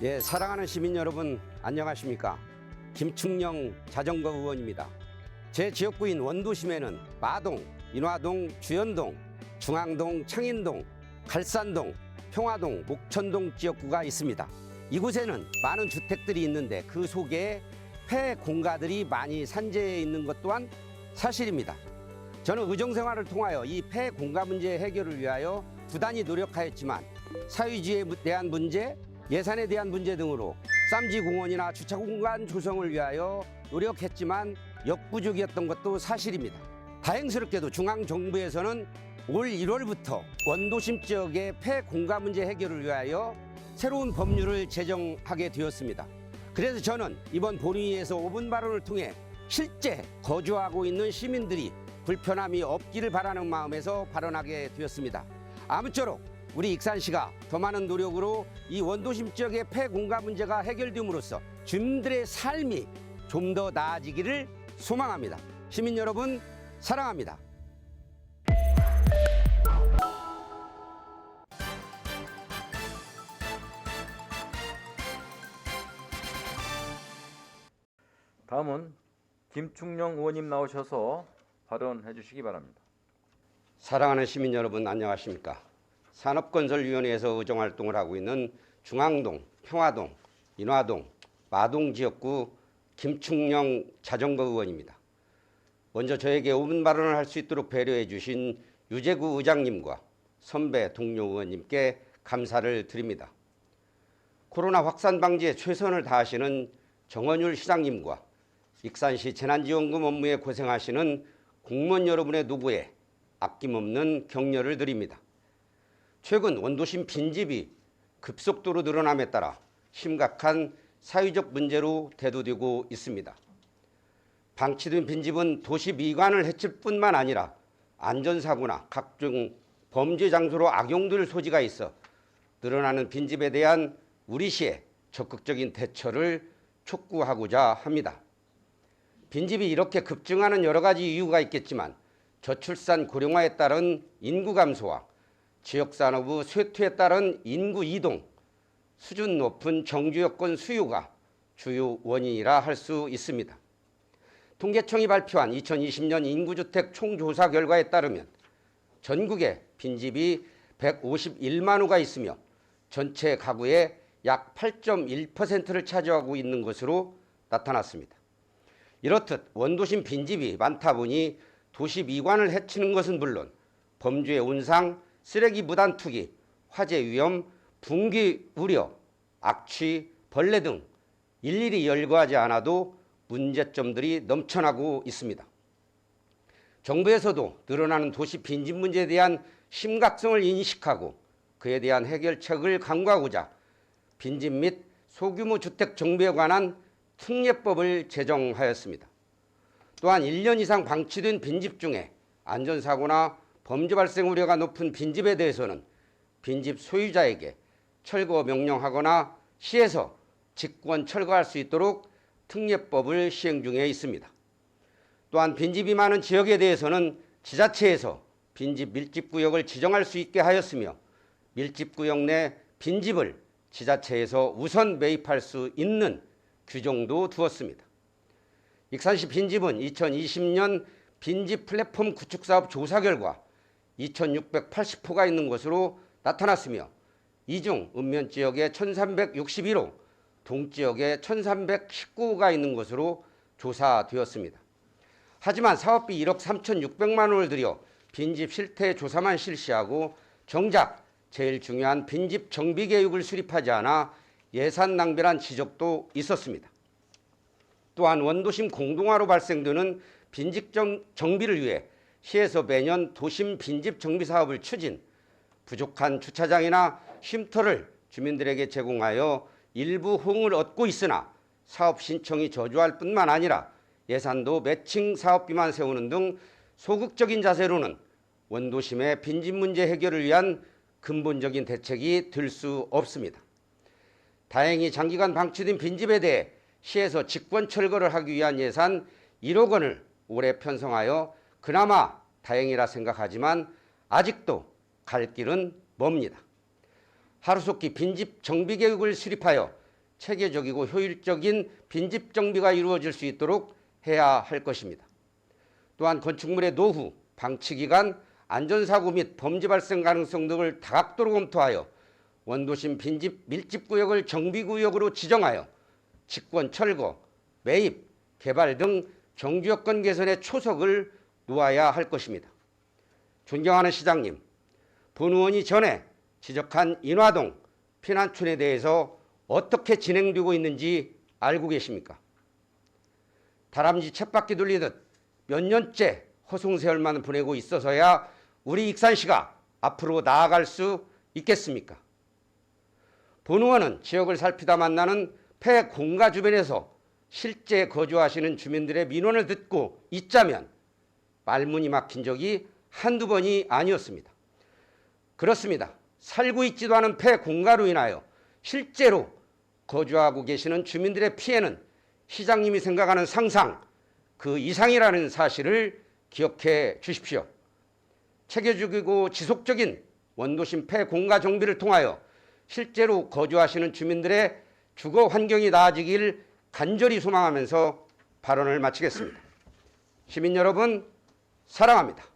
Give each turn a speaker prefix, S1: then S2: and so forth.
S1: 예, 사랑하는 시민 여러분 안녕하십니까? 김충령 자전거 의원입니다. 제 지역구인 원도심에는 마동, 인화동, 주연동, 중앙동, 창인동, 갈산동, 평화동, 목천동 지역구가 있습니다. 이곳에는 많은 주택들이 있는데 그 속에 폐 공가들이 많이 산재해 있는 것 또한 사실입니다. 저는 의정생활을 통하여 이 폐 공가 문제 해결을 위하여 부단히 노력하였지만 사유지에 대한 문제, 예산에 대한 문제 등으로 쌈지 공원이나 주차 공간 조성을 위하여 노력했지만 역부족이었던 것도 사실입니다. 다행스럽게도 중앙 정부에서는 올 1월부터 원도심 지역의 폐 공가 문제 해결을 위하여 새로운 법률을 제정하게 되었습니다. 그래서 저는 이번 본회의에서 5분 발언을 통해 실제 거주하고 있는 시민들이 불편함이 없기를 바라는 마음에서 발언하게 되었습니다. 아무쪼록 우리 익산시가 더 많은 노력으로 이 원도심 지역의 폐공가 문제가 해결됨으로써 주민들의 삶이 좀 더 나아지기를 소망합니다. 시민 여러분 사랑합니다.
S2: 다음은 김충령 의원님 나오셔서 발언해 주시기 바랍니다.
S1: 사랑하는 시민 여러분 안녕하십니까? 산업건설위원회에서 의정활동을 하고 있는 중앙동, 평화동, 인화동, 마동 지역구 김충령 자전거 의원입니다. 먼저 저에게 5분 발언을 할 수 있도록 배려해 주신 유재구 의장님과 선배 동료 의원님께 감사를 드립니다. 코로나 확산 방지에 최선을 다하시는 정원율 시장님과 익산시 재난지원금 업무에 고생하시는 공무원 여러분의 노고에 아낌없는 격려를 드립니다. 최근 원도심 빈집이 급속도로 늘어남에 따라 심각한 사회적 문제로 대두되고 있습니다. 방치된 빈집은 도시 미관을 해칠 뿐만 아니라 안전사고나 각종 범죄 장소로 악용될 소지가 있어 늘어나는 빈집에 대한 우리 시의 적극적인 대처를 촉구하고자 합니다. 빈집이 이렇게 급증하는 여러 가지 이유가 있겠지만 저출산 고령화에 따른 인구 감소와 지역산업의 쇠퇴에 따른 인구 이동, 수준 높은 정주 여건 수요가 주요 원인이라 할 수 있습니다. 통계청이 발표한 2020년 인구주택 총조사 결과에 따르면 전국에 빈집이 151만 호가 있으며 전체 가구의 약 8.1%를 차지하고 있는 것으로 나타났습니다. 이렇듯 원도심 빈집이 많다 보니 도시 미관을 해치는 것은 물론 범죄 온상, 쓰레기 무단 투기, 화재 위험, 붕괴 우려, 악취, 벌레 등 일일이 열거하지 않아도 문제점들이 넘쳐나고 있습니다. 정부에서도 늘어나는 도시 빈집 문제에 대한 심각성을 인식하고 그에 대한 해결책을 강구하고자 빈집 및 소규모 주택 정비에 관한 특례법을 제정하였습니다. 또한 1년 이상 방치된 빈집 중에 안전사고나 범죄 발생 우려가 높은 빈집에 대해서는 빈집 소유자에게 철거 명령하거나 시에서 직권 철거할 수 있도록 특례법을 시행 중에 있습니다. 또한 빈집이 많은 지역에 대해서는 지자체에서 빈집 밀집구역을 지정할 수 있게 하였으며 밀집구역 내 빈집을 지자체에서 우선 매입할 수 있는 규정도 두었습니다. 익산시 빈집은 2020년 빈집 플랫폼 구축 사업 조사 결과 2,680호가 있는 것으로 나타났으며 이중 읍면 지역에 1,361호, 동 지역에 1,319호가 있는 것으로 조사되었습니다. 하지만 사업비 1억 3,600만 원을 들여 빈집 실태 조사만 실시하고 정작 제일 중요한 빈집 정비 계획을 수립하지 않아 예산 낭비란 지적도 있었습니다. 또한 원도심 공동화로 발생되는 빈집 정, 정비를 위해 시에서 매년 도심 빈집 정비 사업을 추진, 부족한 주차장이나 쉼터를 주민들에게 제공하여 일부 호응을 얻고 있으나 사업 신청이 저조할 뿐만 아니라 예산도 매칭 사업비만 세우는 등 소극적인 자세로는 원도심의 빈집 문제 해결을 위한 근본적인 대책이 될 수 없습니다. 다행히 장기간 방치된 빈집에 대해 시에서 직권 철거를 하기 위한 예산 1억 원을 올해 편성하여 그나마 다행이라 생각하지만 아직도 갈 길은 멉니다. 하루속히 빈집 정비 계획을 수립하여 체계적이고 효율적인 빈집 정비가 이루어질 수 있도록 해야 할 것입니다. 또한 건축물의 노후, 방치 기간, 안전사고 및 범죄 발생 가능성 등을 다각도로 검토하여 원도심 빈집 밀집 구역을 정비 구역으로 지정하여 직권 철거, 매입, 개발 등 정주 여건 개선에 초석을 놓아야 할 것입니다. 존경하는 시장님, 본 의원이 전에 지적한 인화동 피난촌에 대해서 어떻게 진행되고 있는지 알고 계십니까? 다람쥐 쳇바퀴 돌리듯 몇 년째 허송세월만 보내고 있어서야 우리 익산시가 앞으로 나아갈 수 있겠습니까? 본 의원은 지역을 살피다 만나는 폐 공가 주변에서 실제 거주하시는 주민들의 민원을 듣고 있자면 말문이 막힌 적이 한두 번이 아니었습니다. 그렇습니다. 살고 있지도 않은 폐 공가로 인하여 실제로 거주하고 계시는 주민들의 피해는 시장님이 생각하는 상상 그 이상이라는 사실을 기억해 주십시오. 체계적이고 지속적인 원도심 폐 공가 정비를 통하여 실제로 거주하시는 주민들의 주거 환경이 나아지길 간절히 소망하면서 발언을 마치겠습니다. 시민 여러분 사랑합니다.